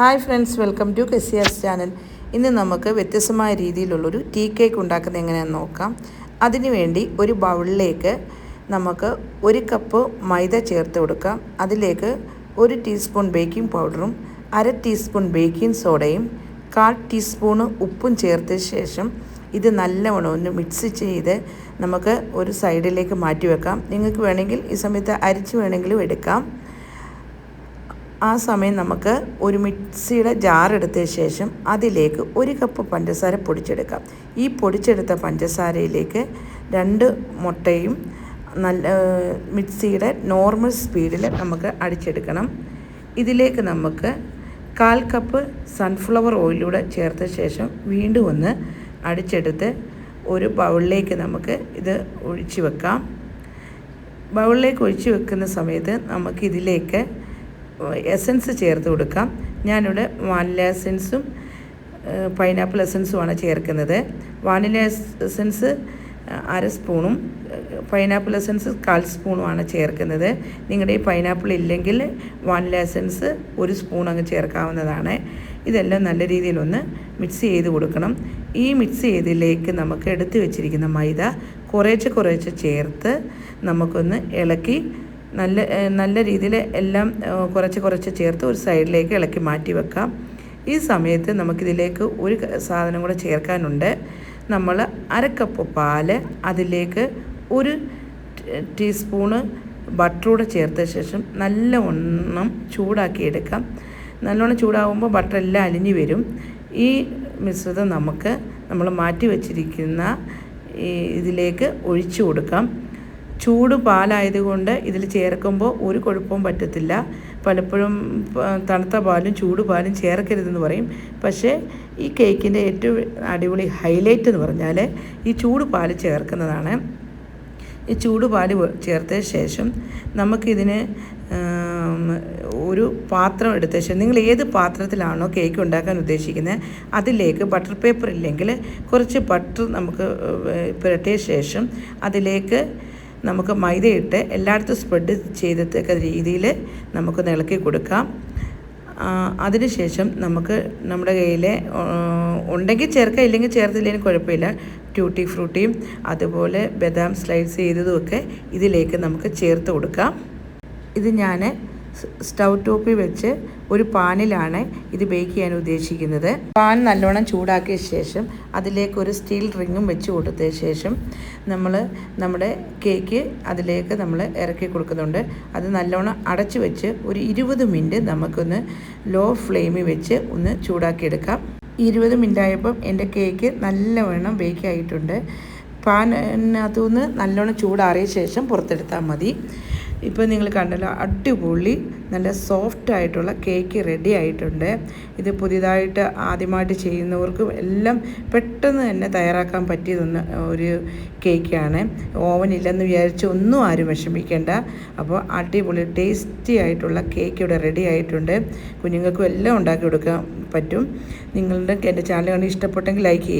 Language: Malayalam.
Hi friends welcome to Kesiya's channel. ഇന്ന് നമുക്ക് വ്യത്യസ്തമായ രീതിയിലുള്ളൊരു ടീ കേക്ക് ഉണ്ടാക്കുന്നത് എങ്ങനെയാണെന്ന് നോക്കാം. അതിനുവേണ്ടി ഒരു ബൗളിലേക്ക് നമുക്ക് ഒരു കപ്പ് മൈദ ചേർത്ത് കൊടുക്കാം. അതിലേക്ക് ഒരു ടീസ്പൂൺ ബേക്കിംഗ് പൗഡറും അര ടീസ്പൂൺ ബേക്കിംഗ് സോഡയും കാൽ ടീസ്പൂണ് ഉപ്പും ചേർത്ത ശേഷം ഇത് നല്ലവണ്ണം ഒന്ന് മിക്സ് ചെയ്ത് നമുക്ക് ഒരു സൈഡിലേക്ക് മാറ്റി വെക്കാം. നിങ്ങൾക്ക് വേണമെങ്കിൽ ഈ സമയത്ത് അരിച്ച് വേണമെങ്കിലും എടുക്കാം. ആ സമയം നമുക്ക് ഒരു മിക്സിയുടെ ജാർ എടുത്ത ശേഷം അതിലേക്ക് ഒരു കപ്പ് പഞ്ചസാര പൊടിച്ചെടുക്കാം. ഈ പൊടിച്ചെടുത്ത പഞ്ചസാരയിലേക്ക് രണ്ട് മുട്ടയും നല്ല മിക്സിയുടെ നോർമൽ സ്പീഡിൽ നമുക്ക് അടിച്ചെടുക്കണം. ഇതിലേക്ക് നമുക്ക് കാൽ കപ്പ് സൺഫ്ലവർ ഓയിലൂടെ ചേർത്ത ശേഷം വീണ്ടും ഒന്ന് അടിച്ചെടുത്ത് ഒരു ബൗളിലേക്ക് നമുക്ക് ഇത് ഒഴിച്ചു വെക്കാം. ബൗളിലേക്ക് ഒഴിച്ചു വെക്കുന്ന സമയത്ത് നമുക്ക് ഇതിലേക്ക് എസൻസ് ചേർത്ത് കൊടുക്കാം. ഞാനിവിടെ വാനില എസൻസും പൈനാപ്പിൾ എസൻസുമാണ് ചേർക്കുന്നത്. വാനില എസൻസ് അര സ്പൂണും പൈനാപ്പിൾ എസൻസ് കാൽ സ്പൂണുമാണ് ചേർക്കുന്നത്. നിങ്ങളുടെ ഈ പൈനാപ്പിൾ ഇല്ലെങ്കിൽ വാനില എസൻസ് ഒരു സ്പൂൺ അങ്ങ് ചേർക്കാവുന്നതാണ്. ഇതെല്ലാം നല്ല രീതിയിലൊന്ന് മിക്സ് ചെയ്ത് കൊടുക്കണം. ഈ മിക്സ് ചെയ്തിലേക്ക് നമുക്ക് എടുത്തു വെച്ചിരിക്കുന്ന മൈദ കുറേശ്ശെ കുറേശ്ശെ ചേർത്ത് നമുക്കൊന്ന് ഇളക്കി നല്ല നല്ല രീതിയിൽ എല്ലാം കുറച്ച് കുറച്ച് ചേർത്ത് ഒരു സൈഡിലേക്ക് ഇളക്കി മാറ്റി വെക്കാം. ഈ സമയത്ത് നമുക്കിതിലേക്ക് ഒരു സാധനം കൂടെ ചേർക്കാനുണ്ട്. നമ്മൾ അരക്കപ്പ് പാൽ അതിലേക്ക് ഒരു ടീസ്പൂണ് ബട്ടറൂടെ ചേർത്ത ശേഷം നല്ലവണ്ണം ചൂടാക്കി എടുക്കാം നല്ലോണം ചൂടാകുമ്പോൾ ബട്ടർ എല്ലാം അലിഞ്ഞു വരും. ഈ മിശ്രിതം നമുക്ക് നമ്മൾ മാറ്റി വച്ചിരിക്കുന്ന ഇതിലേക്ക് ഒഴിച്ചു കൊടുക്കാം. ചൂട് പാലായതുകൊണ്ട് ഇതിൽ ചേർക്കുമ്പോൾ ഒരു കുഴപ്പവും പറ്റത്തില്ല. പലപ്പോഴും തണുത്ത പാലും ചൂട് പാലും ചേർക്കരുതെന്ന് പറയും. പക്ഷേ ഈ കേക്കിന്റെ ഏറ്റവും അടിപൊളി ഹൈലൈറ്റ് എന്ന് പറഞ്ഞാൽ ഈ ചൂട് പാൽ ചേർക്കുന്നതാണ്. ഈ ചൂട് പാൽ ചേർത്ത ശേഷം നമുക്കിതിന് ഒരു പാത്രം എടുത്ത ശേഷം നിങ്ങൾ ഏത് പാത്രത്തിലാണോ കേക്ക് ഉണ്ടാക്കാൻ ഉദ്ദേശിക്കുന്നത് അതിലേക്ക് ബട്ടർ പേപ്പർ ഇല്ലെങ്കിൽ കുറച്ച് ബട്ടർ നമുക്ക് പുരട്ടിയ ശേഷം അതിലേക്ക് നമുക്ക് മൈദയിട്ട് എല്ലായിടത്തും സ്പ്രെഡ് ചെയ്തത്തക്ക രീതിയിൽ നമുക്ക് ഇളക്കി കൊടുക്കാം. അതിനുശേഷം നമുക്ക് നമ്മുടെ കയ്യിൽ ഉണ്ടെങ്കിൽ ചേർക്കാം ഇല്ലെങ്കിൽ ചേർത്തില്ലെങ്കിൽ കുഴപ്പമില്ല. ട്യൂട്ടി ഫ്രൂട്ടിയും അതുപോലെ ബദാം സ്ലൈസ് ചെയ്തതുമൊക്കെ ഇതിലേക്ക് നമുക്ക് ചേർത്ത് കൊടുക്കാം. ഇത് ഞാൻ സ്റ്റൗ ടോപ്പിൽ വെച്ച് ഒരു പാനിലാണ് ഇത് ബേക്ക് ചെയ്യാൻ ഉദ്ദേശിക്കുന്നത്. പാൻ നല്ലോണം ചൂടാക്കിയ ശേഷം അതിലേക്ക് ഒരു സ്റ്റീൽ റിങ്ങും വെച്ച് കൊടുത്ത ശേഷം നമ്മൾ നമ്മുടെ കേക്ക് അതിലേക്ക് നമ്മൾ ഇറക്കി കൊടുക്കുന്നുണ്ട്. അത് നല്ലോണം അടച്ചു വെച്ച് ഒരു ഇരുപത് മിനിറ്റ് നമുക്കൊന്ന് ലോ ഫ്ലെയിമിൽ വെച്ച് ഒന്ന് ചൂടാക്കിയെടുക്കാം. ഇരുപത് മിനിറ്റ് ആയപ്പം എന്റെ കേക്ക് നല്ലവണ്ണം ബേക്ക് ആയിട്ടുണ്ട്. പാനകത്തുനിന്ന് നല്ലോണം ചൂടാറിയ ശേഷം പുറത്തെടുത്താൽ മതി. ഇപ്പോൾ നിങ്ങൾ കണ്ടല്ലോ അടിപൊളി നല്ല സോഫ്റ്റ് ആയിട്ടുള്ള കേക്ക് റെഡി ആയിട്ടുണ്ട്. ഇത് പുതിയതായിട്ട് ആദ്യമായിട്ട് ചെയ്യുന്നവർക്കും എല്ലാം പെട്ടെന്ന് തന്നെ തയ്യാറാക്കാൻ പറ്റിയതൊന്ന് ഒരു കേക്കാണ് ഓവൻ ഇല്ലെന്ന് വിചാരിച്ച് ഒന്നും ആരും വിഷമിക്കേണ്ട. അപ്പോൾ അടിപൊളി ടേസ്റ്റി ആയിട്ടുള്ള കേക്ക് ഇവിടെ റെഡി ആയിട്ടുണ്ട്. കുഞ്ഞുങ്ങൾക്കും എല്ലാം ഉണ്ടാക്കി കൊടുക്കാൻ പറ്റും. നിങ്ങളുടെ എന്റെ ചാനൽ കണ്ട് ഇഷ്ടപ്പെട്ടെങ്കിൽ ലൈക്ക് ചെയ്യും.